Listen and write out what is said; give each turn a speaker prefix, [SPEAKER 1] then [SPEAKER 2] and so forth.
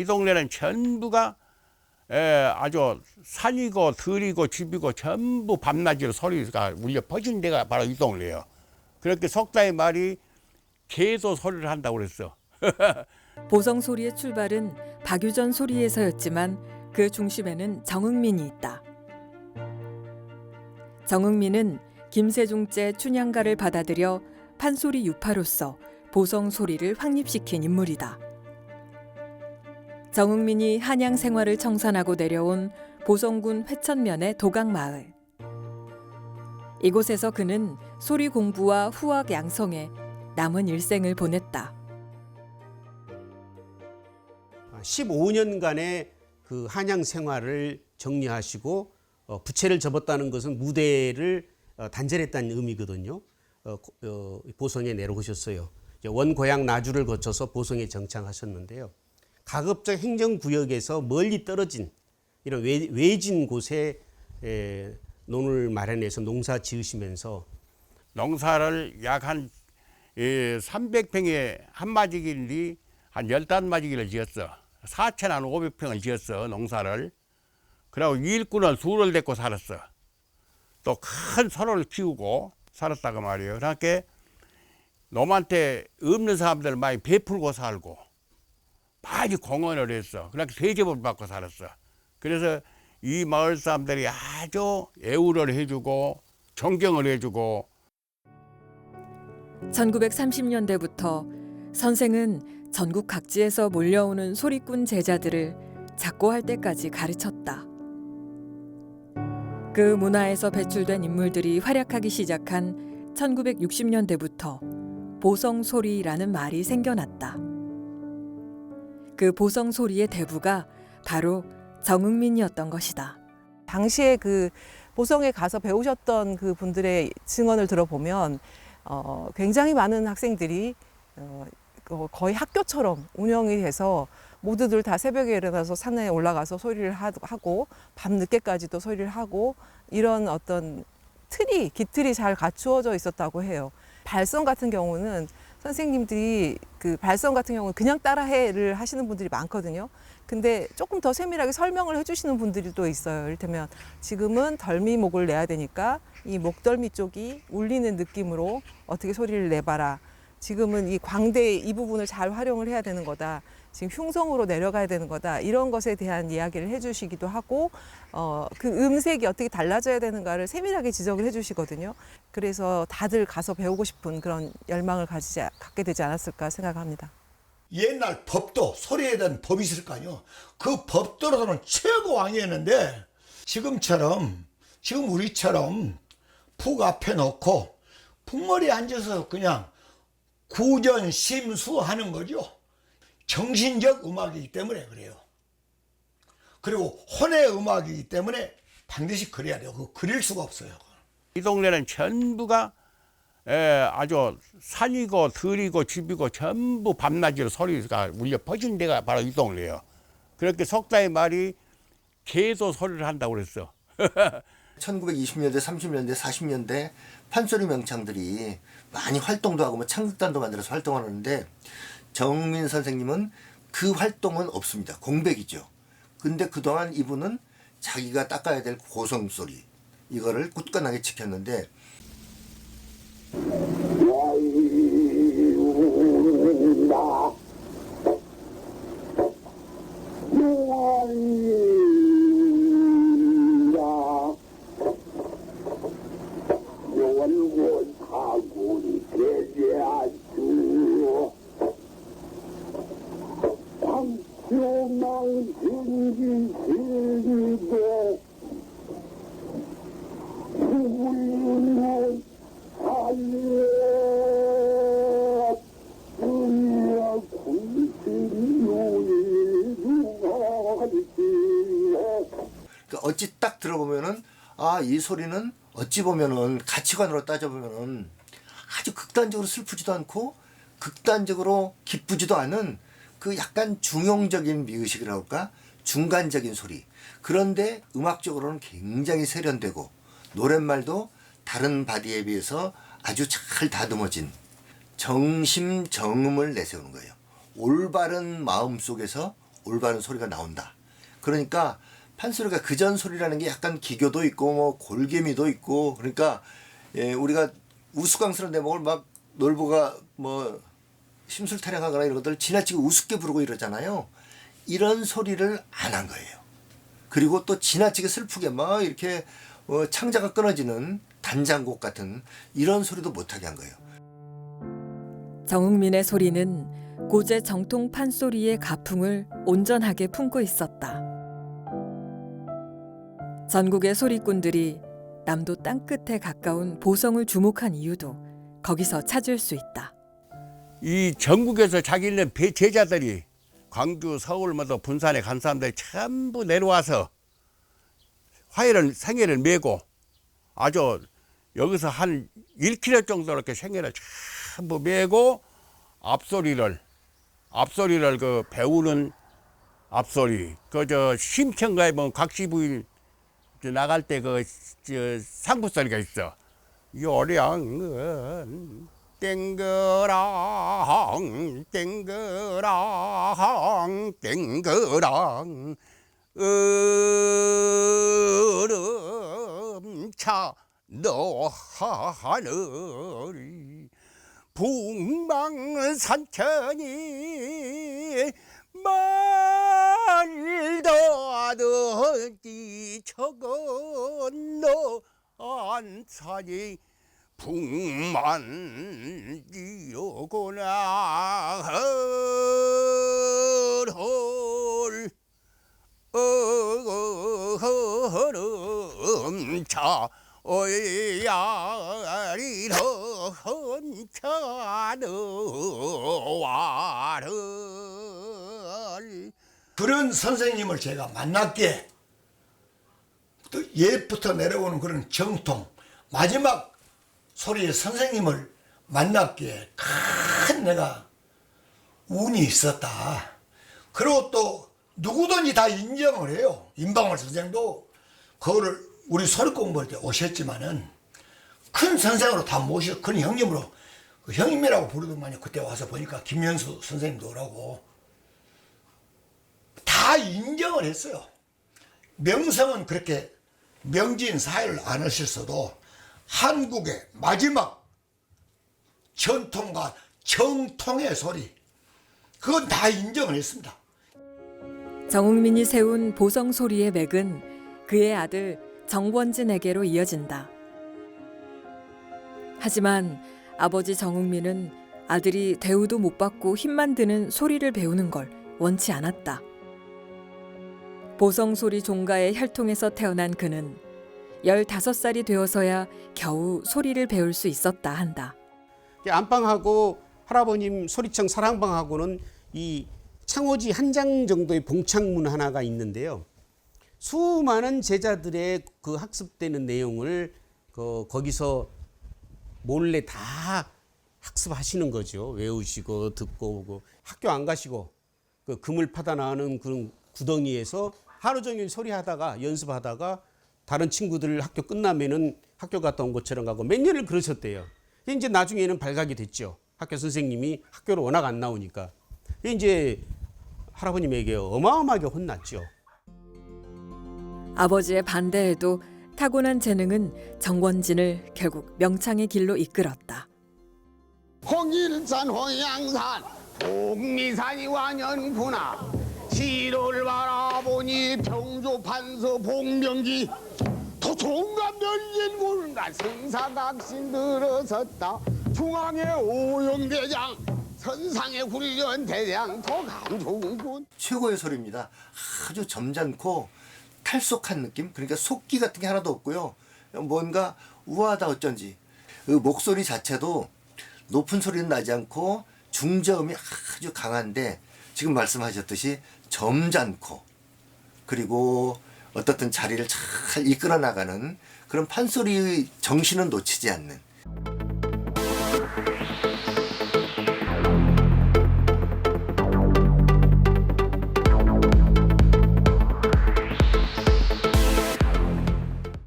[SPEAKER 1] 이 동네는 전부가 에, 아주 산이고 들이고 집이고 전부 밤낮으로 소리가 울려 퍼진 데가 바로 이 동네예요. 그렇게 속다의 말이 개도 소리를 한다고 그랬어.
[SPEAKER 2] 보성 소리의 출발은 박유전 소리에서였지만 그 중심에는 정흥민이 있다. 정흥민은 김세종제 춘향가를 받아들여 판소리 유파로서 보성 소리를 확립시킨 인물이다. 정흥민이 한양 생활을 청산하고 내려온 보성군 회천면의 도강마을. 이곳에서 그는 소리 공부와 후학 양성에 남은 일생을 보냈다.
[SPEAKER 3] 15년간의 그 한양 생활을 정리하시고 어, 부채를 접었다는 것은 무대를 어, 단절했다는 의미거든요. 어, 고- 어, 보성에 내려오셨어요. 이제 원고향 나주를 거쳐서 보성에 정착하셨는데요. 가급적 행정구역에서 멀리 떨어진 이런 외, 외진 곳에 에, 논을 마련해서 농사 지으시면서
[SPEAKER 1] 농사를 약 한 300평에 한 마지기인데 한 15마지기를 지었어. 4천 한 500평을 지었어, 농사를. 그리고 일꾼은 둘을 데리고 살았어. 또큰 소를 키우고 살았다고 말이에요. 그러니까 놈한테 없는 사람들 많이 베풀고 살고 많이 공헌을 했어. 그렇게 대접을 받고 살았어. 그래서 이 마을 사람들이 아주 애우를 해주고 존경을 해주고
[SPEAKER 2] 1930년대부터 선생은 전국 각지에서 몰려오는 소리꾼 제자들을 작고할 때까지 가르쳤다. 그 문화에서 배출된 인물들이 활약하기 시작한 1960년대부터 보성소리라는 말이 생겨났다. 그 보성 소리의 대부가 바로 정흥민이었던 것이다.
[SPEAKER 4] 당시에 그 보성에 가서 배우셨던 그 분들의 증언을 들어보면 어, 굉장히 많은 학생들이 어, 어, 거의 학교처럼 운영이 돼서 모두들 다 새벽에 일어나서 산에 올라가서 소리를 하- 하고 밤 늦게까지도 소리를 하고 이런 어떤 틀이 기틀이 잘 갖추어져 있었다고 해요. 발성 같은 경우는 선생님들이 그 발성 같은 경우는 그냥 따라해를 하시는 분들이 많거든요. 근데 조금 더 세밀하게 설명을 해주시는 분들이 또 있어요. 이를테면 지금은 덜미목을 내야 되니까 이 목덜미 쪽이 울리는 느낌으로 어떻게 소리를 내봐라. 지금은 이 광대 이 부분을 잘 활용을 해야 되는 거다. 지금 흉성으로 내려가야 되는 거다. 이런 것에 대한 이야기를 해주시기도 하고, 어, 그 음색이 어떻게 달라져야 되는가를 세밀하게 지적을 해주시거든요. 그래서 다들 가서 배우고 싶은 그런 열망을 가지지, 갖게 되지 않았을까 생각합니다.
[SPEAKER 5] 옛날 법도 소리에 대한 법이 있을 거 아니요. 그 법도로서는 최고 왕이었는데 지금처럼 지금 우리처럼 푹 앞에 놓고 풍머리에 앉아서 그냥 구전 심수하는 거죠. 정신적 음악이기 때문에 그래요. 그리고 혼의 음악이기 때문에 반드시 그래야 돼요. 그 그릴 수가 없어요.
[SPEAKER 1] 이 동네는 전부가 에, 아주 산이고 들이고 집이고 전부 밤낮으로 소리가 울려 퍼진 데가 바로 이 동네예요. 그렇게 속다의 말이 개도 소리를 한다고 그랬어.
[SPEAKER 6] 1920년대, 30년대, 40년대 판소리 명창들이 많이 활동도 하고 뭐 창극단도 만들어서 활동하는데 정민 선생님은 그 활동은 없습니다. 공백이죠. 근데 그동안 이분은 자기가 닦아야 될 고성 소리 이거를 굳건하게 지켰는데
[SPEAKER 7] 원군 타군이 대제하주 황초망 진기실리도 죽을는 살려 불려 군신용이 누가리지요
[SPEAKER 6] 그 어찌 딱 들어보면은 아 이 소리는 어찌 보면은 가치관으로 따져보면은 아주 극단적으로 슬프지도 않고 극단적으로 기쁘지도 않은 그 약간 중용적인 미의식이라고 할까? 중간적인 소리. 그런데 음악적으로는 굉장히 세련되고 노랫말도 다른 바디에 비해서 아주 잘 다듬어진 정심 정음을 내세우는 거예요. 올바른 마음 속에서 올바른 소리가 나온다. 그러니까 판소리가 그전 소리라는 게 약간 기교도 있고 뭐 골개미도 있고 그러니까 예, 우리가 우스꽝스러운 대목을 막 놀보가 뭐 심술타령하거나 이런 것들 지나치게 우습게 부르고 이러잖아요. 이런 소리를 안 한 거예요. 그리고 또 지나치게 슬프게 막 이렇게 어, 창자가 끊어지는 단장곡 같은 이런 소리도 못하게 한 거예요.
[SPEAKER 2] 정흥민의 소리는 고제 정통 판소리의 가풍을 온전하게 품고 있었다. 전국의 소리꾼들이 남도 땅끝에 가까운 보성을 주목한 이유도 거기서 찾을 수 있다.
[SPEAKER 1] 이 전국에서 자기 있는 배- 제자들이 광주, 서울, 뭐또 분산에 간 사람들이 전부 내려와서 화해를 생애를 메고 아주 여기서 한 1km 정도 이렇게 생애를 전부 메고 앞소리를 앞소리를 그 배우는 앞소리 그 저 심청가에 보면 각시부인 저 나갈 때그 상부 소리가 있어. 요량은 땡그랑 땡그랑 땡그랑 얼음차 너 하늘이 북망산천이 말도 하든지 저건 너안 산이 북만 지어고나. 헐 얼음차 어야리 헌차 너와를
[SPEAKER 5] 그런 선생님을 제가 만났기에 또 옛부터 내려오는 그런 정통 마지막 소리의 선생님을 만났기에 큰 내가 운이 있었다. 그리고 또 누구든지 다 인정을 해요. 임방월 선생도 그거를 우리 소리 공부할 때 오셨지만은 큰 선생으로 다 모셔 큰 형님으로 그 형님이라고 부르더만요. 그때 와서 보니까 김현수 선생님도 오라고 다 인정을 했어요. 명성은 그렇게 명진 사회를 안 하셨어도 한국의 마지막 전통과 정통의 소리 그건 다 인정을 했습니다.
[SPEAKER 2] 정흥민이 세운 보성 소리의 맥은 그의 아들 정권진에게로 이어진다. 하지만 아버지 정흥민은 아들이 대우도 못 받고 힘만 드는 소리를 배우는 걸 원치 않았다. 보성 소리 종가의 혈통에서 태어난 그는 15살이 되어서야 겨우 소리를 배울 수 있었다 한다.
[SPEAKER 3] 이 안방하고 할아버님 소리청 사랑방하고는 이 창호지 한 장 정도의 봉창문 하나가 있는데요. 수많은 제자들의 그 학습되는 내용을 그 거기서 몰래 다 학습하시는 거죠. 외우시고 듣고 오고 학교 안 가시고 그 금을 파다 나오는 그런 구덩이에서 하루 종일 소리하다가 연습하다가 다른 친구들 학교 끝나면은 학교 갔다 온 것처럼 가고 몇 년을 그러셨대요. 이제 나중에는 발각이 됐죠. 학교 선생님이 학교를 워낙 안 나오니까 이제 할아버님에게 어마어마하게 혼났죠.
[SPEAKER 2] 아버지의 반대에도 타고난 재능은 정권진을 결국 명창의 길로 이끌었다.
[SPEAKER 8] 홍일산 홍양산 복미산이 완연구나 시로를 바라보니 평조 판서 복명기 토종과 멸진군과 생사각신 들어섰다 중앙에 오영대장 선상에 훈련 대장 도감중군
[SPEAKER 6] 최고의 소리입니다. 아주 점잖고 탈속한 느낌? 그러니까 속기 같은 게 하나도 없고요. 뭔가 우아하다 어쩐지. 그 목소리 자체도 높은 소리는 나지 않고 중저음이 아주 강한데 지금 말씀하셨듯이 점잖고 그리고 어떻든 자리를 잘 이끌어 나가는 그런 판소리의 정신은 놓치지 않는